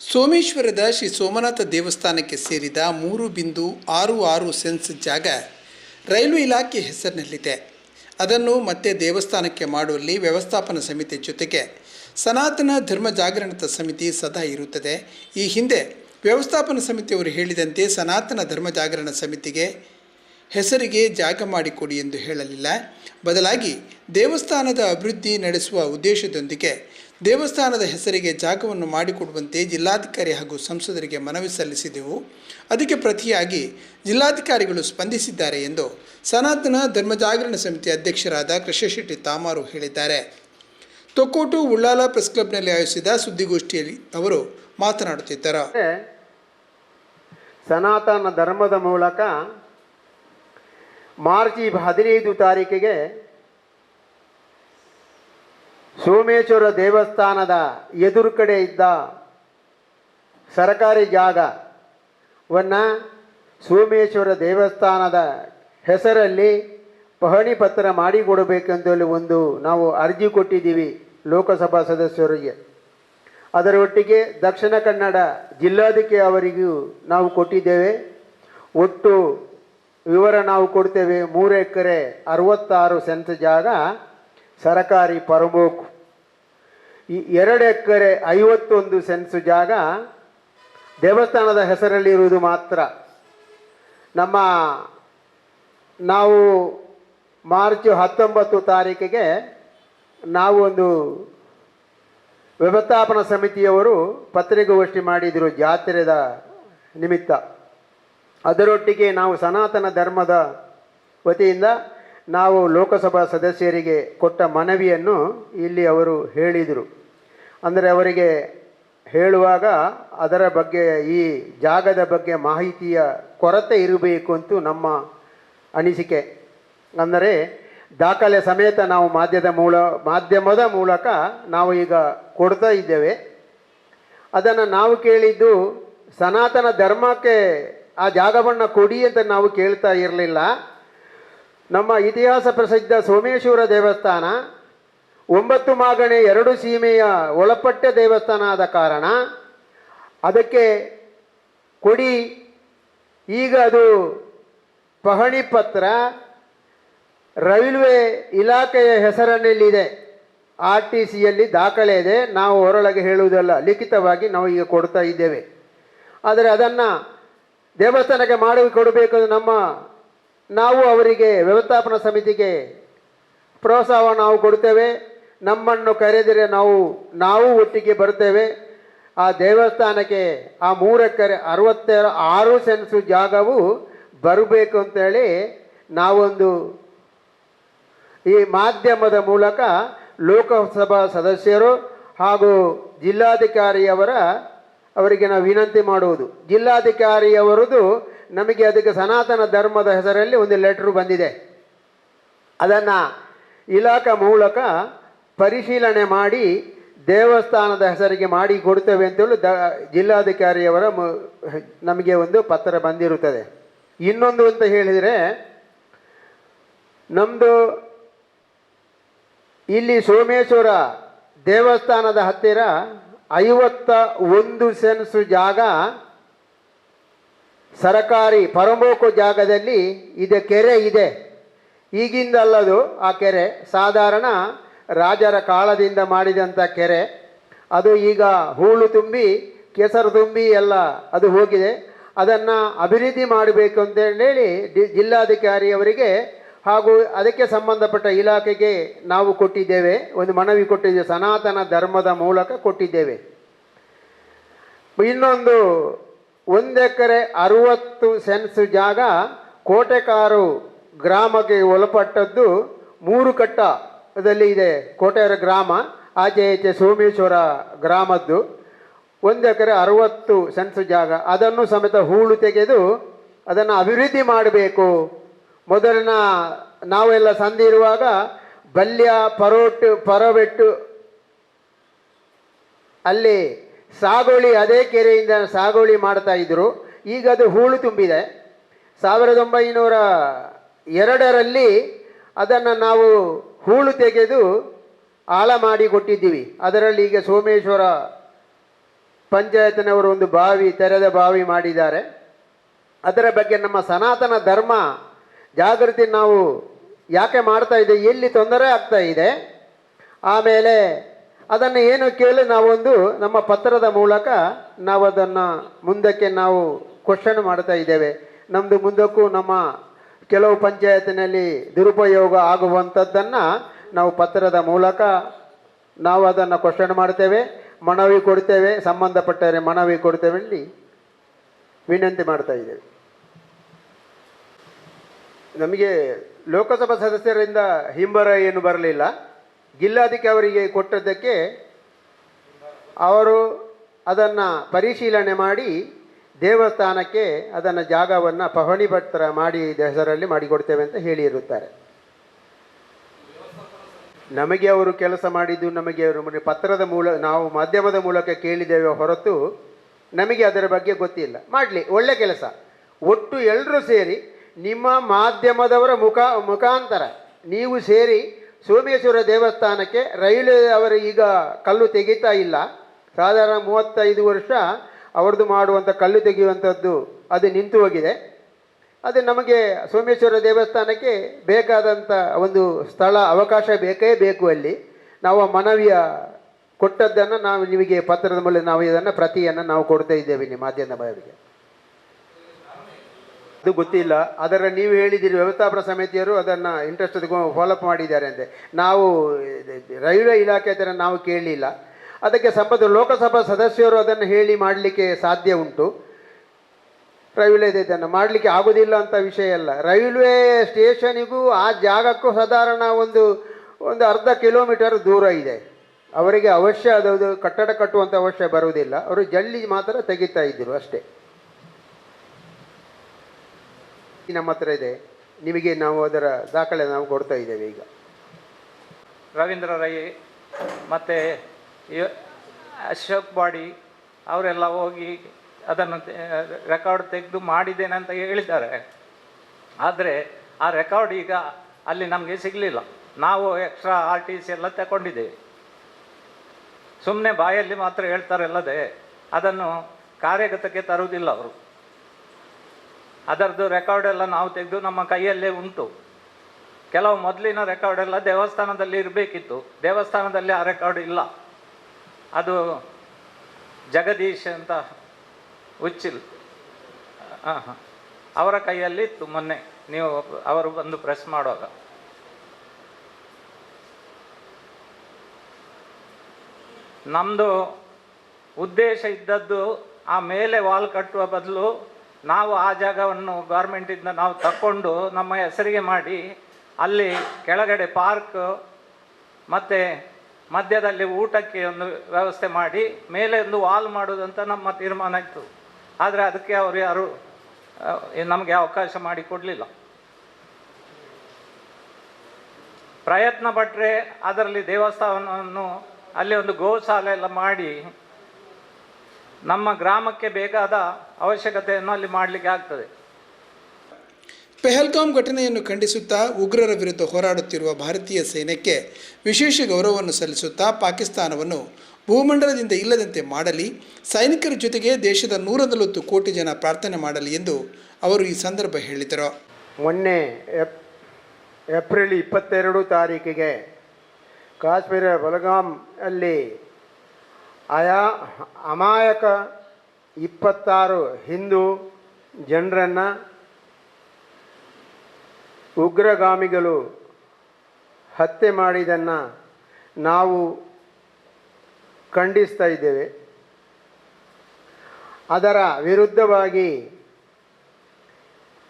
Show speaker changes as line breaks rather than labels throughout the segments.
ಸೋಮೇಶ್ವರದ ಶ್ರೀ ಸೋಮನಾಥ ದೇವಸ್ಥಾನಕ್ಕೆ ಸೇರಿದ ಮೂರು ಬಿಂದು ಆರು ಆರು ಸೆನ್ಸ್ ಜಾಗ ರೈಲ್ವೆ ಇಲಾಖೆ ಹೆಸರಿನಲ್ಲಿದೆ. ಅದನ್ನು ಮತ್ತೆ ದೇವಸ್ಥಾನಕ್ಕೆ ಮಾಡುವಲ್ಲಿ ವ್ಯವಸ್ಥಾಪನಾ ಸಮಿತಿ ಜೊತೆಗೆ ಸನಾತನ ಧರ್ಮ ಜಾಗರಣದ ಸಮಿತಿ ಸದಾ ಇರುತ್ತದೆ. ಈ ಹಿಂದೆ ವ್ಯವಸ್ಥಾಪನಾ ಸಮಿತಿಯವರು ಹೇಳಿದಂತೆ ಸನಾತನ ಧರ್ಮ ಜಾಗರಣ ಸಮಿತಿಗೆ ಹೆಸರಿಗೆ ಜಾಗ ಮಾಡಿಕೊಡಿ ಎಂದು ಹೇಳಲಿಲ್ಲ. ಬದಲಾಗಿ ದೇವಸ್ಥಾನದ ಅಭಿವೃದ್ಧಿ ನಡೆಸುವ ಉದ್ದೇಶದೊಂದಿಗೆ ದೇವಸ್ಥಾನದ ಹೆಸರಿಗೆ ಜಾಗವನ್ನು ಮಾಡಿಕೊಡುವಂತೆ ಜಿಲ್ಲಾಧಿಕಾರಿ ಹಾಗೂ ಸಂಸದರಿಗೆ ಮನವಿ ಸಲ್ಲಿಸಿದೆವು. ಅದಕ್ಕೆ ಪ್ರತಿಯಾಗಿ ಜಿಲ್ಲಾಧಿಕಾರಿಗಳು ಸ್ಪಂದಿಸಿದ್ದಾರೆ ಎಂದು ಸನಾತನ ಧರ್ಮ ಜಾಗರಣ ಸಮಿತಿ ಅಧ್ಯಕ್ಷರಾದ ಕೃಷ್ಣಶೆಟ್ಟಿ ತಾಮಾರು ಹೇಳಿದ್ದಾರೆ. ತೊಕ್ಕೋಟು ಉಳ್ಳಾಲ ಪ್ರೆಸ್ ಕ್ಲಬ್ನಲ್ಲಿ ಆಯೋಜಿಸಿದ ಸುದ್ದಿಗೋಷ್ಠಿಯಲ್ಲಿ ಅವರು ಮಾತನಾಡುತ್ತಿದ್ದರು.
ಸನಾತನ ಧರ್ಮದ ಮೂಲಕ ಮಾರ್ಚ್ ಹದಿನೈದು ತಾರೀಕಿಗೆ ಸೋಮೇಶ್ವರ ದೇವಸ್ಥಾನದ ಎದುರು ಕಡೆ ಇದ್ದ ಸರಕಾರಿ ಜಾಗವನ್ನು ಸೋಮೇಶ್ವರ ದೇವಸ್ಥಾನದ ಹೆಸರಲ್ಲಿ ಪಹಣಿ ಪತ್ರ ಮಾಡಿಕೊಡಬೇಕೆಂದಲ್ಲಿ ಒಂದು ನಾವು ಅರ್ಜಿ ಕೊಟ್ಟಿದ್ದೀವಿ ಲೋಕಸಭಾ ಸದಸ್ಯರಿಗೆ. ಅದರೊಟ್ಟಿಗೆ ದಕ್ಷಿಣ ಕನ್ನಡ ಜಿಲ್ಲಾಧಿಕಾರಿ ಅವರಿಗೂ ನಾವು ಕೊಟ್ಟಿದ್ದೇವೆ. ಒಟ್ಟು ವಿವರ ನಾವು ಕೊಡ್ತೇವೆ ಮೂರು ಎಕರೆ ಅರವತ್ತಾರು ಸೆಂಟ್ ಜಾಗ ಸರಕಾರಿ ಪರಮೋಕು ಈ ಎರಡು ಎಕರೆ ಐವತ್ತೊಂದು ಸೆನ್ಸ್ ಜಾಗ ದೇವಸ್ಥಾನದ ಹೆಸರಲ್ಲಿರುವುದು ಮಾತ್ರ. ನಮ್ಮ ನಾವು ಮಾರ್ಚ್ ಹತ್ತೊಂಬತ್ತು ತಾರೀಕಿಗೆ ನಾವು ಒಂದು ವ್ಯವಸ್ಥಾಪನಾ ಸಮಿತಿಯವರು ಪತ್ರಿಕಾಗೋಷ್ಠಿ ಮಾಡಿದರು ಜಾತ್ರೆದ ನಿಮಿತ್ತ. ಅದರೊಟ್ಟಿಗೆ ನಾವು ಸನಾತನ ಧರ್ಮದ ವತಿಯಿಂದ ನಾವು ಲೋಕಸಭಾ ಸದಸ್ಯರಿಗೆ ಕೊಟ್ಟ ಮನವಿಯನ್ನು ಇಲ್ಲಿ ಅವರು ಹೇಳಿದರು. ಅಂದರೆ ಅವರಿಗೆ ಹೇಳುವಾಗ ಅದರ ಬಗ್ಗೆ ಈ ಜಾಗದ ಬಗ್ಗೆ ಮಾಹಿತಿಯ ಕೊರತೆ ಇರಬೇಕು ಅಂತೂ ನಮ್ಮ ಅನಿಸಿಕೆ. ಅಂದರೆ ದಾಖಲೆ ಸಮೇತ ನಾವು ಮಾಧ್ಯಮದ ಮೂಲ, ಮಾಧ್ಯಮದ ಮೂಲಕ ನಾವು ಈಗ ಕೊಡ್ತಾ ಇದ್ದೇವೆ. ಅದನ್ನು ನಾವು ಕೇಳಿದ್ದು ಸನಾತನ ಧರ್ಮಕ್ಕೆ ಆ ಜಾಗವನ್ನು ಕೊಡಿ ಅಂತ ನಾವು ಕೇಳ್ತಾ ಇರಲಿಲ್ಲ. ನಮ್ಮ ಇತಿಹಾಸ ಪ್ರಸಿದ್ಧ ಸೋಮೇಶ್ವರ ದೇವಸ್ಥಾನ, ಒಂಬತ್ತು ಮಾಗಣೆ ಎರಡು ಸೀಮೆಯ ಒಳಪಟ್ಟ ದೇವಸ್ಥಾನ ಆದ ಕಾರಣ ಅದಕ್ಕೆ ಕೊಡಿ. ಈಗ ಅದು ಪಹಣಿ ಪತ್ರ, ರೈಲ್ವೆ ಇಲಾಖೆಯ ಹೆಸರಿನಲ್ಲಿದೆ ಆರ್ ಟಿ ಸಿಯಲ್ಲಿ ದಾಖಲೆ ಇದೆ. ನಾವು ಹೊರೊಳಗೆ ಹೇಳುವುದಲ್ಲ, ಲಿಖಿತವಾಗಿ ನಾವು ಈಗ ಕೊಡ್ತಾ ಇದ್ದೇವೆ. ಆದರೆ ಅದನ್ನು ದೇವಸ್ಥಾನಕ್ಕೆ ಮಾಡಿ ಕೊಡಬೇಕು ನಮ್ಮ, ನಾವು ಅವರಿಗೆ ವ್ಯವಸ್ಥಾಪನಾ ಸಮಿತಿಗೆ ಪ್ರೋತ್ಸಾಹ ನಾವು ಕೊಡ್ತೇವೆ ನಮ್ಮನ್ನು ಕರೆದರೆ ನಾವು ನಾವು ಒಟ್ಟಿಗೆ ಬರ್ತೇವೆ ಆ ದೇವಸ್ಥಾನಕ್ಕೆ ಆ ಮೂರಕ್ಕರೆ ಅರವತ್ತೆರ ಆರು ಸೆನ್ಸು ಜಾಗವು ಬರಬೇಕು ಅಂತೇಳಿ ನಾವೊಂದು ಈ ಮಾಧ್ಯಮದ ಮೂಲಕ ಲೋಕಸಭಾ ಸದಸ್ಯರು ಹಾಗೂ ಜಿಲ್ಲಾಧಿಕಾರಿಯವರ ಅವರಿಗೆ ನಾವು ವಿನಂತಿ ಮಾಡುವುದು. ಜಿಲ್ಲಾಧಿಕಾರಿಯವರದು ನಮಗೆ ಅದಕ್ಕೆ ಸನಾತನ ಧರ್ಮದ ಹೆಸರಲ್ಲಿ ಒಂದು ಲೆಟ್ರು ಬಂದಿದೆ. ಅದನ್ನು ಇಲಾಖಾ ಮೂಲಕ ಪರಿಶೀಲನೆ ಮಾಡಿ ದೇವಸ್ಥಾನದ ಹೆಸರಿಗೆ ಮಾಡಿ ಕೊಡ್ತೇವೆ ಅಂತೇಳಿ ದ ಜಿಲ್ಲಾಧಿಕಾರಿಯವರ ನಮಗೆ ಒಂದು ಪತ್ರ ಬಂದಿರುತ್ತದೆ. ಇನ್ನೊಂದು ಅಂತ ಹೇಳಿದರೆ ನಮ್ಮದು ಇಲ್ಲಿ ಸೋಮೇಶ್ವರ ದೇವಸ್ಥಾನದ ಹತ್ತಿರ ಐವತ್ತ ಒಂದು ಸೆನ್ಸ್ ಜಾಗ ಸರಕಾರಿ ಪರಮೋಕು ಜಾಗದಲ್ಲಿ ಇದೆ, ಕೆರೆ ಇದೆ. ಈಗಿಂದಲ್ಲದು ಆ ಕೆರೆ, ಸಾಧಾರಣ ರಾಜರ ಕಾಲದಿಂದ ಮಾಡಿದಂಥ ಕೆರೆ. ಅದು ಈಗ ಹೂಳು ತುಂಬಿ, ಕೆಸರು ತುಂಬಿ ಎಲ್ಲ ಅದು ಹೋಗಿದೆ. ಅದನ್ನು ಅಭಿವೃದ್ಧಿ ಮಾಡಬೇಕು ಅಂತೇಳಿ ಡಿ- ಜಿಲ್ಲಾಧಿಕಾರಿಯವರಿಗೆ ಹಾಗೂ ಅದಕ್ಕೆ ಸಂಬಂಧಪಟ್ಟ ಇಲಾಖೆಗೆ ನಾವು ಕೊಟ್ಟಿದ್ದೇವೆ, ಒಂದು ಮನವಿ ಕೊಟ್ಟಿದ್ದೇವೆ, ಸನಾತನ ಧರ್ಮದ ಮೂಲಕ ಕೊಟ್ಟಿದ್ದೇವೆ. ಇನ್ನೊಂದು, ಒಂದು ಎಕರೆ ಅರುವತ್ತು ಸೆನ್ಸ್ ಜಾಗ ಕೋಟೆಕಾರು ಗ್ರಾಮಕ್ಕೆ ಒಳಪಟ್ಟದ್ದು ಮೂರು ಕಟ್ಟದಲ್ಲಿ ಇದೆ, ಕೋಟೆಯರ ಗ್ರಾಮ ಆಚೆ ಈಚೆ ಸೋಮೇಶ್ವರ ಗ್ರಾಮದ್ದು. ಒಂದು ಎಕರೆ ಅರುವತ್ತು ಸೆನ್ಸ್ ಜಾಗ, ಅದನ್ನು ಸಮೇತ ಹೂಳು ತೆಗೆದು ಅದನ್ನು ಅಭಿವೃದ್ಧಿ ಮಾಡಬೇಕು. ಮೊದಲಿನ ನಾವೆಲ್ಲ ಸಂದಿರುವಾಗ ಬಲ್ಯ, ಪರೋಟು, ಪರವೆಟ್ಟು, ಅಲ್ಲಿ ಸಾಗೋಳಿ ಅದೇ ಕೆರೆಯಿಂದ ಸಾಗೋಳಿ ಮಾಡ್ತಾ ಇದ್ದರು ಈಗ ಅದು ಹೂಳು ತುಂಬಿದೆ. ಸಾವಿರದ ಒಂಬೈನೂರ ಎರಡರಲ್ಲಿ ಅದನ್ನು ನಾವು ಹೂಳು ತೆಗೆದು ಆಳ ಮಾಡಿ ಕೊಟ್ಟಿದ್ದೀವಿ. ಅದರಲ್ಲಿ ಈಗ ಸೋಮೇಶ್ವರ ಪಂಚಾಯತ್ನವರು ಒಂದು ಬಾವಿ, ತೆರೆದ ಬಾವಿ ಮಾಡಿದ್ದಾರೆ. ಅದರ ಬಗ್ಗೆ ನಮ್ಮ ಸನಾತನ ಧರ್ಮ ಜಾಗೃತಿ ನಾವು ಯಾಕೆ ಮಾಡ್ತಾ ಇದೆ, ಎಲ್ಲಿ ತೊಂದರೆ ಆಗ್ತಾ ಇದೆ, ಆಮೇಲೆ ಅದನ್ನು ಏನು ಕೇಳಿ ನಾವೊಂದು ನಮ್ಮ ಪತ್ರದ ಮೂಲಕ ನಾವು ಅದನ್ನು ಮುಂದಕ್ಕೆ ನಾವು ಕ್ವಶನ್ ಮಾಡ್ತಾ ಇದ್ದೇವೆ. ನಮ್ಮದು ಮುಂದಕ್ಕೂ ನಮ್ಮ ಕೆಲವು ಪಂಚಾಯತಿನಲ್ಲಿ ದುರುಪಯೋಗ ಆಗುವಂಥದ್ದನ್ನು ನಾವು ಪತ್ರದ ಮೂಲಕ ನಾವು ಅದನ್ನು ಕ್ವಶನ್ ಮಾಡ್ತೇವೆ, ಮನವಿ ಕೊಡ್ತೇವೆ ಸಂಬಂಧಪಟ್ಟರೆ ಮನವಿ ಕೊಡ್ತೇವೆ ಅಲ್ಲಿ ವಿನಂತಿ ಮಾಡ್ತಾ ಇದ್ದೇವೆ. ನಮಗೆ ಲೋಕಸಭಾ ಸದಸ್ಯರಿಂದ ಹಿಂಬರ ಏನು ಬರಲಿಲ್ಲ. ಜಿಲ್ಲಾಧಿಕಾರಿಗೆ ಕೊಟ್ಟದ್ದಕ್ಕೆ ಅವರು ಅದನ್ನು ಪರಿಶೀಲನೆ ಮಾಡಿ ದೇವಸ್ಥಾನಕ್ಕೆ ಅದನ್ನು ಜಾಗವನ್ನು ಪಹಣಿ ಪತ್ರ ಮಾಡಿ ಹೆಸರಲ್ಲಿ ಮಾಡಿಕೊಡ್ತೇವೆ ಅಂತ ಹೇಳಿರುತ್ತಾರೆ. ನಮಗೆ ಅವರು ಕೆಲಸ ಮಾಡಿದ್ದು, ನಮಗೆ ಅವರು ಪತ್ರದ ಮೂಲ, ನಾವು ಮಾಧ್ಯಮದ ಮೂಲಕ ಕೇಳಿದ್ದೇವೆ ಹೊರತು ನಮಗೆ ಅದರ ಬಗ್ಗೆ ಗೊತ್ತಿಲ್ಲ. ಮಾಡಲಿ, ಒಳ್ಳೆ ಕೆಲಸ. ಒಟ್ಟು ಎಲ್ಲರೂ ಸೇರಿ ನಿಮ್ಮ ಮಾಧ್ಯಮದವರ ಮುಖ, ಮುಖಾಂತರ ನೀವು ಸೇರಿ ಸೋಮೇಶ್ವರ ದೇವಸ್ಥಾನಕ್ಕೆ ರೈಲು ಅವರು ಈಗ ಕಲ್ಲು ತೆಗೀತಾ ಇಲ್ಲ. ಸಾಧಾರಣ ಮೂವತ್ತೈದು ವರ್ಷ ಅವ್ರದ್ದು ಮಾಡುವಂಥ ಕಲ್ಲು ತೆಗೆಯುವಂಥದ್ದು ಅದು ನಿಂತು ಹೋಗಿದೆ. ಅದು ನಮಗೆ ಸೋಮೇಶ್ವರ ದೇವಸ್ಥಾನಕ್ಕೆ ಬೇಕಾದಂಥ ಒಂದು ಸ್ಥಳ, ಅವಕಾಶ ಬೇಕೇ ಬೇಕು ಅಲ್ಲಿ. ನಾವು ಮನವಿಯ ಕೊಟ್ಟದ್ದನ್ನು ನಾವು ನಿಮಗೆ ಪತ್ರದ ಮೂಲಕ ನಾವು ಇದನ್ನು ಪ್ರತಿಯನ್ನು ನಾವು ಕೊಡ್ತಾ ಇದ್ದೇವೆ ನಿಮ್ಮ ಮಾಧ್ಯಮದವರಿಗೆ. ಅದು ಗೊತ್ತಿಲ್ಲ. ಅದರ ನೀವು ಹೇಳಿದ್ದೀರಿ ವ್ಯವಸ್ಥಾಪನ ಸಮಿತಿಯವರು ಅದನ್ನು ಇಂಟ್ರೆಸ್ಟ್ ಫಾಲೋಅಪ್ ಮಾಡಿದ್ದಾರೆ ಅಂತೆ. ನಾವು, ರೈಲ್ವೆ ಇಲಾಖೆ ಹತ್ರ ನಾವು ಕೇಳಲಿಲ್ಲ. ಅದಕ್ಕೆ ಸಂಬಂಧ ಲೋಕಸಭಾ ಸದಸ್ಯರು ಅದನ್ನು ಹೇಳಿ ಮಾಡಲಿಕ್ಕೆ ಸಾಧ್ಯ ಉಂಟು. ರೈಲ್ವೆ ಇದನ್ನು ಮಾಡಲಿಕ್ಕೆ ಆಗೋದಿಲ್ಲ ಅಂತ ವಿಷಯ ಅಲ್ಲ. ರೈಲ್ವೆ ಸ್ಟೇಷನಿಗೂ ಆ ಜಾಗಕ್ಕೂ ಸಾಧಾರಣ ಒಂದು ಒಂದು ಅರ್ಧ ಕಿಲೋಮೀಟರ್ ದೂರ ಇದೆ. ಅವರಿಗೆ ಅವಶ್ಯ ಅದು ಕಟ್ಟಡ ಕಟ್ಟುವಂಥ ಅವಶ್ಯ ಬರುವುದಿಲ್ಲ. ಅವರು ಜಲ್ಲಿ ಮಾತ್ರ ತೆಗಿತಾ ಇದ್ದರು ಅಷ್ಟೇ. ನಮ್ಮ ಹತ್ರ ಇದೆ. ನಿಮಗೆ ನಾವು ಅದರ ದಾಖಲೆ ನಾವು ಕೊಡ್ತಾ ಇದ್ದೇವೆ ಈಗ.
ರವೀಂದ್ರ ರೈ ಮತ್ತು ಅಶೋಕ್ ಬಾಡಿ ಅವರೆಲ್ಲ ಹೋಗಿ ಅದನ್ನು ರೆಕಾರ್ಡ್ ತೆಗೆದು ಮಾಡಿದ್ದೇನೆ ಅಂತ ಹೇಳಿದ್ದಾರೆ. ಆದರೆ ಆ ರೆಕಾರ್ಡ್ ಈಗ ಅಲ್ಲಿ ನಮಗೆ ಸಿಗಲಿಲ್ಲ. ನಾವು ಎಕ್ಸ್ಟ್ರಾ ಆರ್ ಟಿ ಸಿ ಎಲ್ಲ ತಗೊಂಡಿದ್ದೇವೆ. ಸುಮ್ಮನೆ ಬಾಯಲ್ಲಿ ಮಾತ್ರ ಹೇಳ್ತಾರಲ್ಲದೆ ಅದನ್ನು ಕಾರ್ಯಗತಕ್ಕೆ ತರುವುದಿಲ್ಲ ಅವರು. ಅದರದ್ದು ರೆಕಾರ್ಡ್ ಎಲ್ಲ ನಾವು ತೆಗೆದು ನಮ್ಮ ಕೈಯಲ್ಲೇ ಉಂಟು. ಕೆಲವು ಮೊದಲಿನ ರೆಕಾರ್ಡ್ ಎಲ್ಲ ದೇವಸ್ಥಾನದಲ್ಲಿ ಇರಬೇಕಿತ್ತು. ದೇವಸ್ಥಾನದಲ್ಲಿ ಆ ರೆಕಾರ್ಡ್ ಇಲ್ಲ. ಅದು ಜಗದೀಶ್ ಅಂತ ಉಚ್ಚಿಲ್ ಅವರ ಕೈಯಲ್ಲಿ ಇತ್ತು ಮೊನ್ನೆ. ನೀವು ಅವರು ಬಂದು ಪ್ರೆಸ್ ಮಾಡುವಾಗ. ನಮ್ಮದು ಉದ್ದೇಶ ಇದ್ದದ್ದು ಆ ಮೇಲೆ ವಾಲ್ ಕಟ್ಟುವ ಬದಲು ನಾವು ಆ ಜಾಗವನ್ನು ಗೌರ್ಮೆಂಟಿಂದ ನಾವು ತಕ್ಕೊಂಡು ನಮ್ಮ ಹೆಸರಿಗೆ ಮಾಡಿ ಅಲ್ಲಿ ಕೆಳಗಡೆ ಪಾರ್ಕ್ ಮತ್ತು ಮಧ್ಯದಲ್ಲಿ ಊಟಕ್ಕೆ ಒಂದು ವ್ಯವಸ್ಥೆ ಮಾಡಿ ಮೇಲೆ ಒಂದು ವಾಲ್ ಮಾಡೋದಂತ ನಮ್ಮ ತೀರ್ಮಾನ ಇತ್ತು. ಆದರೆ ಅದಕ್ಕೆ ಅವರು ಯಾರು ನಮಗೆ ಅವಕಾಶ ಮಾಡಿ ಕೊಡಲಿಲ್ಲ. ಪ್ರಯತ್ನ ಪಟ್ಟರೆ ಅದರಲ್ಲಿ ದೇವಸ್ಥಾನವನ್ನು, ಅಲ್ಲಿ ಒಂದು ಗೋಶಾಲೆ ಎಲ್ಲ ಮಾಡಿ ನಮ್ಮ ಗ್ರಾಮಕ್ಕೆ ಬೇಕಾದ ಅವಶ್ಯಕತೆಯನ್ನು ಅಲ್ಲಿ ಮಾಡಲಿಕ್ಕೆ ಆಗ್ತದೆ.
ಪೆಹಲ್ಗಾಮ್ ಘಟನೆಯನ್ನು ಖಂಡಿಸುತ್ತಾ ಉಗ್ರರ ವಿರುದ್ಧ ಹೋರಾಡುತ್ತಿರುವ ಭಾರತೀಯ ಸೈನ್ಯಕ್ಕೆ ವಿಶೇಷ ಗೌರವವನ್ನು ಸಲ್ಲಿಸುತ್ತಾ ಪಾಕಿಸ್ತಾನವನ್ನು ಭೂಮಂಡಲದಿಂದ ಇಲ್ಲದಂತೆ ಮಾಡಲಿ ಸೈನಿಕರ ಜೊತೆಗೆ ದೇಶದ ನೂರ ನಲವತ್ತು ಕೋಟಿ ಜನ ಪ್ರಾರ್ಥನೆ ಮಾಡಲಿ ಎಂದು ಅವರು ಈ ಸಂದರ್ಭ ಹೇಳಿದರು.
ಮೊನ್ನೆ ಎಪ್ ಏಪ್ರಿಲ್ ಇಪ್ಪತ್ತೆರಡು ತಾರೀಕಿಗೆ ಕಾಶ್ಮೀರ ಬಲಗಾಮ್ ಅಲ್ಲಿ ಆಯಾ ಅಮಾಯಕ ಇಪ್ಪತ್ತಾರು ಹಿಂದೂ ಜನರನ್ನು ಉಗ್ರಗಾಮಿಗಳು ಹತ್ಯೆ ಮಾಡಿದ್ದನ್ನು ನಾವು ಖಂಡಿಸ್ತಾ ಇದ್ದೇವೆ. ಅದರ ವಿರುದ್ಧವಾಗಿ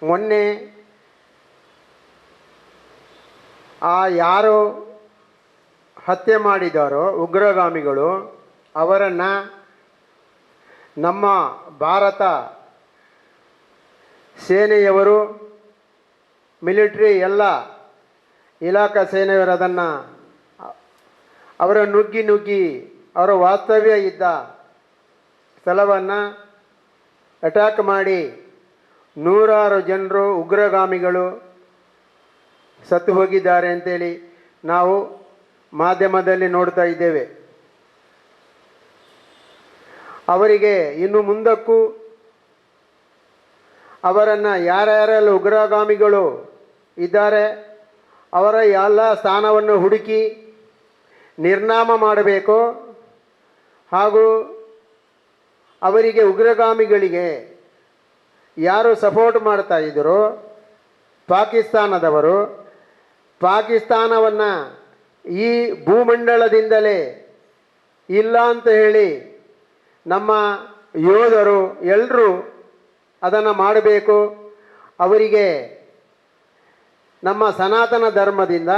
ಮೊನ್ನೆ ಆ ಯಾರು ಹತ್ಯೆ ಮಾಡಿದಾರೋ ಉಗ್ರಗಾಮಿಗಳು ಅವರನ್ನು ನಮ್ಮ ಭಾರತ ಸೇನೆಯವರು, ಮಿಲಿಟ್ರಿ ಎಲ್ಲ ಇಲಾಖಾ ಸೇನೆಯವರು ಅದನ್ನು ಅವರ ನುಗ್ಗಿ ನುಗ್ಗಿ ಅವರ ವಾಸ್ತವ್ಯ ಇದ್ದ ಸ್ಥಳವನ್ನು ಅಟ್ಯಾಕ್ ಮಾಡಿ ನೂರಾರು ಜನರು ಉಗ್ರಗಾಮಿಗಳು ಸತ್ತು ಹೋಗಿದ್ದಾರೆ ಅಂತೇಳಿ ನಾವು ಮಾಧ್ಯಮದಲ್ಲಿ ನೋಡ್ತಾ ಇದ್ದೇವೆ. ಅವರಿಗೆ ಇನ್ನು ಮುಂದಕ್ಕೂ ಅವರನ್ನು ಯಾರ್ಯಾರೆಲ್ಲ ಉಗ್ರಗಾಮಿಗಳು ಇದ್ದಾರೆ, ಅವರ ಎಲ್ಲ ಸ್ಥಾನವನ್ನು ಹುಡುಕಿ ನಿರ್ನಾಮ ಮಾಡಬೇಕು ಹಾಗೂ ಅವರಿಗೆ ಉಗ್ರಗಾಮಿಗಳಿಗೆ ಯಾರು ಸಪೋರ್ಟ್ ಮಾಡ್ತಾ ಇದ್ದರು ಪಾಕಿಸ್ತಾನದವರು ಪಾಕಿಸ್ತಾನವನ್ನು ಈ ಭೂಮಂಡಲದಿಂದಲೇ ಇಲ್ಲ ಅಂತ ಹೇಳಿ ನಮ್ಮ ಯೋಧರು ಎಲ್ಲರೂ ಅದನ್ನು ಮಾಡಬೇಕು. ಅವರಿಗೆ ನಮ್ಮ ಸನಾತನ ಧರ್ಮದಿಂದ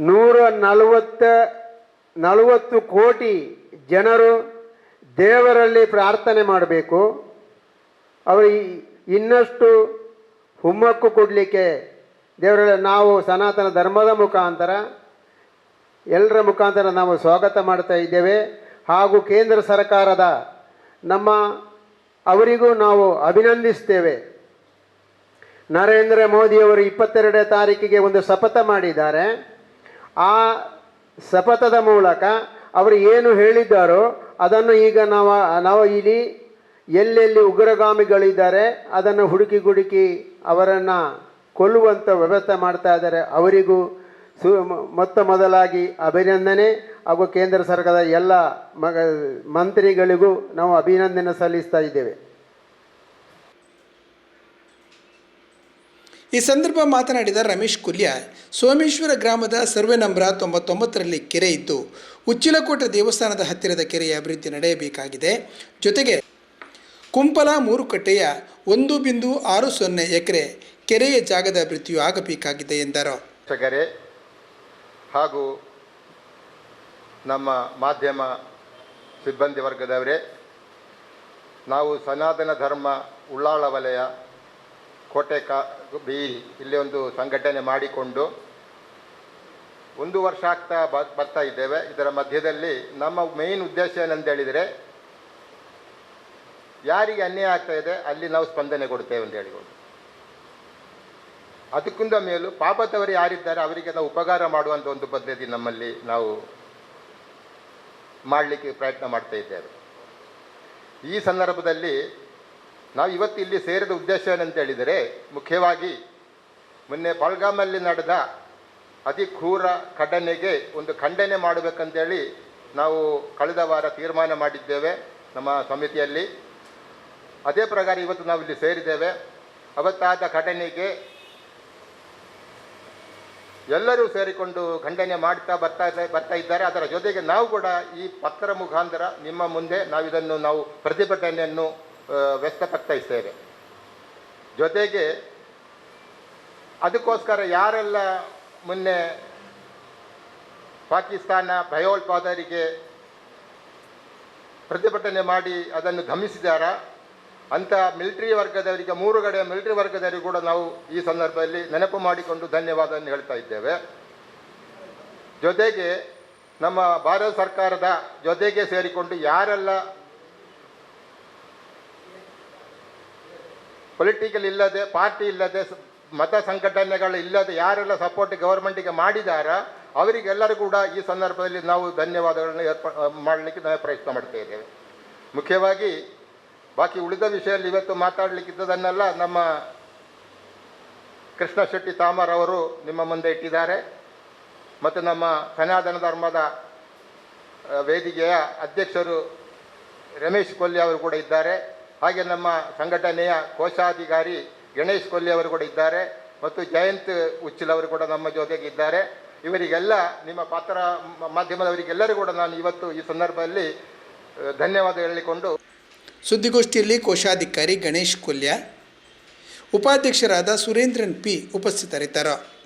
ನೂರ ನಲವತ್ತ, ನಲವತ್ತು ಕೋಟಿ ಜನರು ದೇವರಲ್ಲಿ ಪ್ರಾರ್ಥನೆ ಮಾಡಬೇಕು. ಅವರು ಇನ್ನಷ್ಟು ಹುಮ್ಮಕ್ಕು ಕೊಡಲಿಕ್ಕೆ ದೇವರ ನಾವು ಸನಾತನ ಧರ್ಮದ ಮುಖಾಂತರ ಎಲ್ಲರ ಮುಖಾಂತರ ನಾವು ಸ್ವಾಗತ ಮಾಡ್ತಾ ಇದ್ದೇವೆ. ಹಾಗೂ ಕೇಂದ್ರ ಸರ್ಕಾರದ ನಮ್ಮ ಅವರಿಗೂ ನಾವು ಅಭಿನಂದಿಸ್ತೇವೆ. ನರೇಂದ್ರ ಮೋದಿಯವರು ಇಪ್ಪತ್ತೆರಡನೇ ತಾರೀಕಿಗೆ ಒಂದು ಶಪಥ ಮಾಡಿದ್ದಾರೆ. ಆ ಶಪಥದ ಮೂಲಕ ಅವರು ಏನು ಹೇಳಿದ್ದಾರೋ ಅದನ್ನು ಈಗ ನಾವು ನಾವು ಇಲ್ಲಿ ಎಲ್ಲೆಲ್ಲಿ ಉಗ್ರಗಾಮಿಗಳಿದ್ದಾರೆ ಅದನ್ನು ಹುಡುಕಿ ಗುಡುಕಿ ಅವರನ್ನು ಕೊಲ್ಲುವಂಥ ವ್ಯವಸ್ಥೆ ಮಾಡ್ತಾ ಇದ್ದಾರೆ ಅವರಿಗೂ ಸು ಮೊತ್ತ ಮೊದಲಾಗಿ ಅಭಿನಂದನೆ ಹಾಗೂ ಕೇಂದ್ರ ಸರ್ಕಾರದ ಎಲ್ಲ ಮಗ ಮಂತ್ರಿಗಳಿಗೂ ನಾವು ಅಭಿನಂದನೆ ಸಲ್ಲಿಸ್ತಾ ಇದ್ದೇವೆ.
ಈ ಸಂದರ್ಭ ಮಾತನಾಡಿದ ರಮೇಶ್ ಕುಲ್ಯ ಸೋಮೇಶ್ವರ ಗ್ರಾಮದ ಸರ್ವೆ ನಂಬರ ತೊಂಬತ್ತೊಂಬತ್ತರಲ್ಲಿ ಕೆರೆ ಇದ್ದು ಉಚ್ಚಿಲಕೋಟೆ ದೇವಸ್ಥಾನದ ಹತ್ತಿರದ ಕೆರೆಯ ಅಭಿವೃದ್ಧಿ ನಡೆಯಬೇಕಾಗಿದೆ. ಜೊತೆಗೆ ಕುಂಪಲ ಮೂರುಕಟ್ಟೆಯ ಒಂದು ಬಿಂದು ಆರು ಸೊನ್ನೆ ಎಕರೆ ಕೆರೆಯ ಜಾಗದ ಅಭಿವೃದ್ಧಿಯು ಆಗಬೇಕಾಗಿದೆ ಎಂದರು.
ಹಾಗೂ ನಮ್ಮ ಮಾಧ್ಯಮ ಸಿಬ್ಬಂದಿ ವರ್ಗದವರೇ, ನಾವು ಸನಾತನ ಧರ್ಮ ಉಳ್ಳಾಳ ವಲಯ, ಕೋಟೆ ಕಾ, ಬಿ, ಇಲ್ಲಿ ಒಂದು ಸಂಘಟನೆ ಮಾಡಿಕೊಂಡು ಒಂದು ವರ್ಷ ಆಗ್ತಾ ಬರ್ತಾ ಇದ್ದೇವೆ. ಇದರ ಮಧ್ಯದಲ್ಲಿ ನಮ್ಮ ಮೇನ್ ಉದ್ದೇಶ ಏನಂತ ಹೇಳಿದರೆ, ಯಾರಿಗೆ ಅನ್ಯಾಯ ಆಗ್ತಾ ಇದೆ, ಅಲ್ಲಿ ನಾವು ಸ್ಪಂದನೆ ಕೊಡ್ತೇವೆ ಅಂತ ಹೇಳಿಕೊಂಡು. ಅದಕ್ಕಿಂತ ಮೇಲೂ ಪಾಪದವರು ಯಾರಿದ್ದಾರೆ ಅವರಿಗೆ ನಾವು ಉಪಕಾರ ಮಾಡುವಂಥ ಒಂದು ಪದ್ಧತಿ ನಮ್ಮಲ್ಲಿ ನಾವು ಮಾಡಲಿಕ್ಕೆ ಪ್ರಯತ್ನ ಮಾಡ್ತಾ ಇದ್ದೇವೆ. ಈ ಸಂದರ್ಭದಲ್ಲಿ ನಾವು ಇವತ್ತು ಇಲ್ಲಿ ಸೇರಿದ ಉದ್ದೇಶ ಏನಂತ ಹೇಳಿದರೆ, ಮುಖ್ಯವಾಗಿ ಮೊನ್ನೆ ಪಾಲ್ಗಾಮಲ್ಲಿ ನಡೆದ ಅತಿ ಕ್ರೂರ ಖಂಡನೆಗೆ ಒಂದು ಖಂಡನೆ ಮಾಡಬೇಕಂತೇಳಿ ನಾವು ಕಳೆದ ವಾರ ತೀರ್ಮಾನ ಮಾಡಿದ್ದೇವೆ ನಮ್ಮ ಸಮಿತಿಯಲ್ಲಿ. ಅದೇ ಪ್ರಕಾರ ಇವತ್ತು ನಾವು ಇಲ್ಲಿ ಸೇರಿದ್ದೇವೆ. ಅವತ್ತಾದ ಘಟನೆಗೆ ಎಲ್ಲರೂ ಸೇರಿಕೊಂಡು ಖಂಡನೆ ಮಾಡ್ತಾ ಬರ್ತಾ ಬರ್ತಾ ಇದ್ದಾರೆ. ಅದರ ಜೊತೆಗೆ ನಾವು ಕೂಡ ಈ ಪತ್ರ ಮುಖಾಂತರ ನಿಮ್ಮ ಮುಂದೆ ನಾವು ಇದನ್ನು ನಾವು ಪ್ರತಿಭಟನೆಯನ್ನು ವ್ಯಕ್ತಪಡಿಸ್ತೇವೆ ಜೊತೆಗೆ ಅದಕ್ಕೋಸ್ಕರ ಯಾರೆಲ್ಲ ಮೊನ್ನೆ ಪಾಕಿಸ್ತಾನ ಭಯೋತ್ಪಾದರಿಗೆ ಪ್ರತಿಭಟನೆ ಮಾಡಿ ಅದನ್ನು ಧಮಿಸಿದಾರ ಅಂಥ ಮಿಲಿಟರಿ ವರ್ಗದವರಿಗೆ, ಮೂರು ಕಡೆಯ ಮಿಲಿಟರಿ ವರ್ಗದವರಿಗೆ ಕೂಡ ನಾವು ಈ ಸಂದರ್ಭದಲ್ಲಿ ನೆನಪು ಮಾಡಿಕೊಂಡು ಧನ್ಯವಾದವನ್ನು ಹೇಳ್ತಾ ಇದ್ದೇವೆ. ಜೊತೆಗೆ ನಮ್ಮ ಭಾರತ ಸರ್ಕಾರದ ಜೊತೆಗೆ ಸೇರಿಕೊಂಡು ಯಾರೆಲ್ಲ ಪೊಲಿಟಿಕಲ್ ಇಲ್ಲದೆ ಪಾರ್ಟಿ ಇಲ್ಲದೆ, ಮತ ಸಂಘಟನೆಗಳು ಇಲ್ಲದೆ ಯಾರೆಲ್ಲ ಸಪೋರ್ಟ್ ಗೌರ್ಮೆಂಟಿಗೆ ಮಾಡಿದಾರ ಅವರಿಗೆಲ್ಲರೂ ಕೂಡ ಈ ಸಂದರ್ಭದಲ್ಲಿ ನಾವು ಧನ್ಯವಾದಗಳನ್ನು ಏರ್ಪ, ಮಾಡಲಿಕ್ಕೆ ನಾವು ಪ್ರಯತ್ನ ಮಾಡ್ತಾ ಇದ್ದೇವೆ. ಮುಖ್ಯವಾಗಿ ಬಾಕಿ ಉಳಿದ ವಿಷಯದಲ್ಲಿ ಇವತ್ತು ಮಾತಾಡಲಿಕ್ಕಿದ್ದದನ್ನೆಲ್ಲ ನಮ್ಮ ಕೃಷ್ಣ ಶೆಟ್ಟಿ ತಾಮರ್ ಅವರು ನಿಮ್ಮ ಮುಂದೆ ಇಟ್ಟಿದ್ದಾರೆ. ಮತ್ತು ನಮ್ಮ ಸನಾತನ ಧರ್ಮದ ವೇದಿಕೆಯ ಅಧ್ಯಕ್ಷರು ರಮೇಶ್ ಕೊಲ್ಲಿ ಅವರು ಕೂಡ ಇದ್ದಾರೆ. ಹಾಗೆ ನಮ್ಮ ಸಂಘಟನೆಯ ಕೋಶಾಧಿಕಾರಿ ಗಣೇಶ್ ಕೊಲ್ಲಿ ಅವರು ಕೂಡ ಇದ್ದಾರೆ. ಮತ್ತು ಜಯಂತ್ ಉಚ್ಚಿಲ್ ಅವರು ಕೂಡ ನಮ್ಮ ಜೊತೆಗೆ ಇದ್ದಾರೆ. ಇವರಿಗೆಲ್ಲ ನಿಮ್ಮ ಪಾತ್ರ ಮಾಧ್ಯಮದವರಿಗೆಲ್ಲರೂ ಕೂಡ ನಾನು ಇವತ್ತು ಈ ಸಂದರ್ಭದಲ್ಲಿ ಧನ್ಯವಾದ ಹೇಳಿಕೊಂಡು
ಸುದ್ದಿಗೋಷ್ಠಿಯಲ್ಲಿ ಕೋಶಾಧಿಕಾರಿ ಗಣೇಶ್ ಕೊಲ್ಯ ಉಪಾಧ್ಯಕ್ಷರಾದ ಸುರೇಂದ್ರನ್ ಪಿ ಉಪಸ್ಥಿತರಿದ್ದರು.